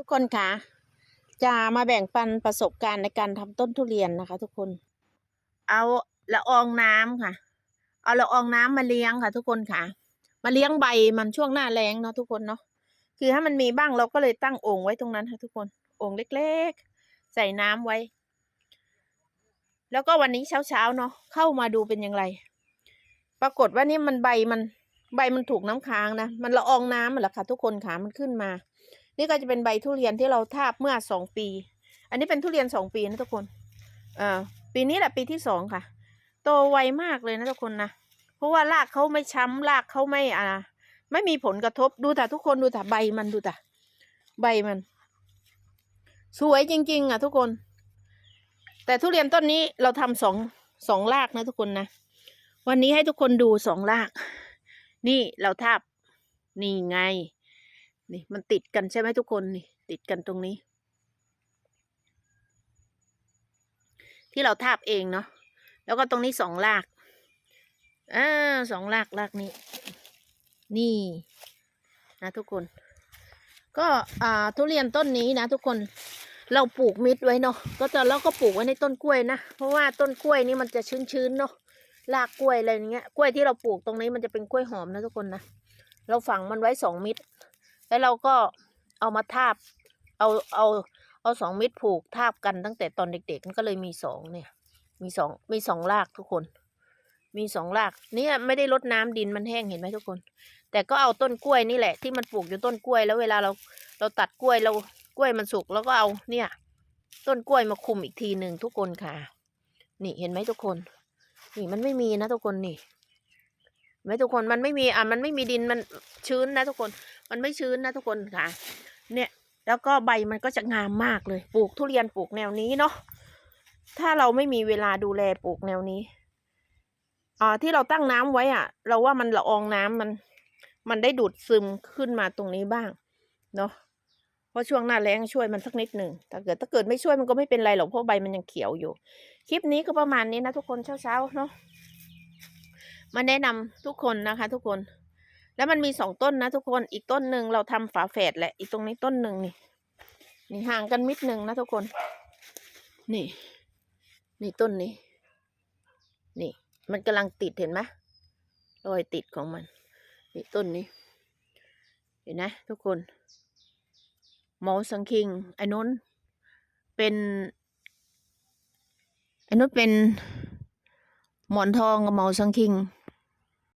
ทุกคนคะจะมาแบ่งปันประสบการณ์ในการทำต้นทุเรียนนะคะ ทุกคน เอาละอองน้ำค่ะ เอาละอองน้ำมาเลี้ยงค่ะ ทุกคนค่ะ มาเลี้ยงใบมันช่วงหน้าแล้งเนาะทุกคนเนาะคือถ้ามันมีบ้างเราก็เลยตั้งโอ่งไว้ตรงนั้นค่ะทุกคนโอ่งเล็กๆ ใส่น้ำไว้ แล้วก็วันนี้เช้าๆเนาะเข้ามาดูเป็นอย่างไร ปรากฏว่านี่มันใบมันใบมันถูกน้ำค้างนะ มันละอองน้ำมันแหละค่ะทุกคนค่ะมันขึ้นมา นี่ก็จะเป็นใบทุเรียนที่เราทาบเมื่อสองปี อันนี้เป็นทุเรียนสองปีนะทุกคนเอ่อปีนี้แหละปีที่สองค่ะ โตไวมากเลยนะทุกคนนะเพราะว่ารากเขาไม่ช้ำรากเขาไม่อ่าไม่มีผลกระทบดูแต่ทุกคนดูแต่ใบมันดูแต่ใบมัน สวยจริง ๆ อะ ทุกคน แต่ทุเรียนต้นนี้เราทำสองสองรากนะทุกคนนะวันนี้ให้ทุกคนดูสองราก นี่เราทาบนี่ไง นี่มันติดกันใช่ไหมทุกคนนี่ติดกันตรงนี้ ที่เราทาบเองเนาะแล้วก็ตรงนี้สองรากอ่าสองรากรากนี้ นี่นะทุกคน ก็อ่าทุเรียนต้นนี้นะ ทุกคนเราปลูกมิดไว้เนาะก็จะเราก็ปลูกไว้ในต้นกล้วยนะเพราะว่าต้นกล้วยนี่มันจะชื้นๆเนาะรากกล้วยอะไรอย่างเงี้ยกล้วยที่เราปลูกตรงนี้มันจะเป็นกล้วยหอมนะทุกคนนะเราฝังมันไว้สองมิตร แล้วเราก็เอามาทาบ เอาเอาเอาสองมิตรผูกทาบกันตั้งแต่ตอนเด็กๆมันก็เลยมีสองเนี่ย มีสองมีสองรากทุกคน มีสองรากเนี่ยไม่ได้รดน้ำดินมันแห้งเห็นไหมทุกคน แต่ก็เอาต้นกล้วยนี่แหละ ที่มันปลูกอยู่ต้นกล้วยแล้วเวลาเราเราตัดกล้วยเรากล้วยมันสุกแล้วก็เอาเนี่ย ต้นกล้วยมาคุมอีกทีหนึ่งทุกคนค่ะ นี่เห็นไหมทุกคน นี่มันไม่มีนะทุกคนนี่ไหมทุกคนมันไม่มีอะมันไม่มีดินมันชื้นนะทุกคน มันไม่ชื้นนะทุกคนค่ะ เนี่ยแล้วก็ใบมันก็จะงามมากเลย ปลูกทุเรียนปลูกแนวนี้เนาะถ้าเราไม่มีเวลาดูแลปลูกแนวนี้อ่าที่เราตั้งน้ำไว้อะ เราว่ามันละอองน้ำมัน มันได้ดูดซึมขึ้นมาตรงนี้บ้างเนาะเพราะช่วงหน้าแล้งช่วยมันสักนิดหนึ่งถ้าเกิดถ้าเกิดไม่ช่วยมันก็ไม่เป็นไรหรอกเพราะใบมันยังเขียวอยู่ คลิปนี้ก็ประมาณนี้นะทุกคนเช้าๆเนาะมาแนะนำทุกคนนะคะ ทุกคน แล้วมันมีสองต้นนะทุกคน อีกต้นหนึ่งเราทำฝาแฝดแหละ อีกตรงนี้ต้นหนึ่งนี่ นี่ห่างกันมิดหนึ่งนะทุกคน นี่ นี่ต้นนี้ นี่ มันกำลังติดเห็นไหมรอยติดของมัน นี่ต้นนี้ เห็นนะทุกคนหมอสังคิงไอ้นนเป็นไอ้นนเป็นหมอนทองกับหมอสังคิง